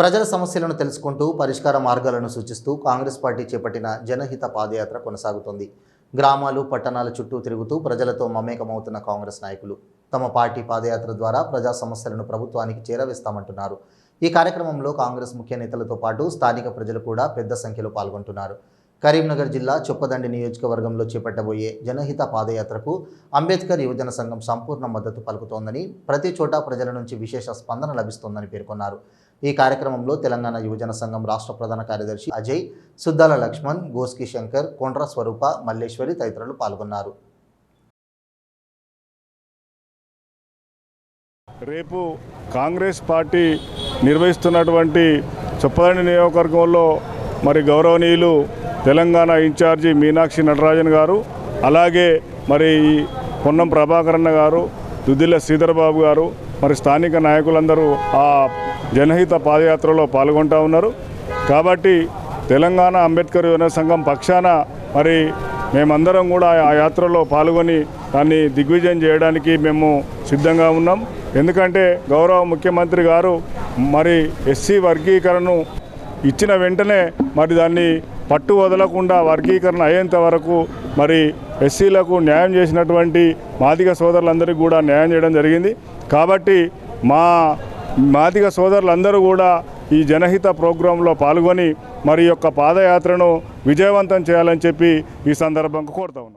ప్రజల సమస్యలను తెలుసుకుంటూ పరిష్కార మార్గాలను సూచిస్తూ కాంగ్రెస్ పార్టీ చేపట్టిన జనహిత పాదయాత్ర కొనసాగుతోంది. గ్రామాలు పట్టణాల చుట్టూ తిరుగుతూ ప్రజలతో మమేకమవుతున్న కాంగ్రెస్ నాయకులు తమ పార్టీ పాదయాత్ర ద్వారా ప్రజా సమస్యలను ప్రభుత్వానికి చేరవేస్తామంటున్నారు. ఈ కార్యక్రమంలో కాంగ్రెస్ ముఖ్య నేతలతో పాటు స్థానిక ప్రజలు కూడా పెద్ద సంఖ్యలో పాల్గొంటున్నారు. కరీంనగర్ జిల్లా చొప్పదండి నియోజకవర్గంలో చేపట్టబోయే జనహిత పాదయాత్రకు అంబేద్కర్ యువజన సంఘం సంపూర్ణ మద్దతు పలుకుతోందని ప్రతి చోట ప్రజల నుంచి విశేష స్పందన లభిస్తోందని పేర్కొన్నారు. ఈ కార్యక్రమంలో తెలంగాణ యువజన సంఘం రాష్ట్ర ప్రధాన కార్యదర్శి అజయ్ సుద్దాల లక్ష్మణ్ గోస్కి శంకర్ కొండ్ర స్వరూప మల్లేశ్వరి తదితరులు పాల్గొన్నారు. రేపు కాంగ్రెస్ పార్టీ నిర్వహిస్తున్నటువంటి చొప్పదండి నియోజకవర్గంలో మరి గౌరవనీయులు తెలంగాణ ఇన్ఛార్జి మీనాక్షి నటరాజన్ గారు అలాగే మరి ఈ పొన్నం ప్రభాకరన్న గారు దుద్దిల్ల శ్రీధర్బాబు గారు మరి స్థానిక నాయకులందరూ ఆ జనహిత పాదయాత్రలో పాల్గొంటూ ఉన్నారు. కాబట్టి తెలంగాణ అంబేద్కర్ యువన సంఘం పక్షాన మరి మేమందరం కూడా ఆ యాత్రలో పాల్గొని దాన్ని దిగ్విజయం చేయడానికి మేము సిద్ధంగా ఉన్నాం. ఎందుకంటే గౌరవ ముఖ్యమంత్రి గారు మరి ఎస్సీ వర్గీకరణను ఇచ్చిన వెంటనే మరి దాన్ని పట్టు వదలకుండా వర్గీకరణ అయ్యేంత వరకు మరి ఎస్సీలకు న్యాయం చేసినటువంటి మాదిగ సోదరులందరికీ కూడా న్యాయం చేయడం జరిగింది. కాబట్టి మా మాదిగ సోదరులందరూ కూడా ఈ జనహిత ప్రోగ్రాంలో పాల్గొని మరి యొక్క పాదయాత్రను విజయవంతం చేయాలని చెప్పి ఈ సందర్భంగా కోరుతా ఉన్నాం.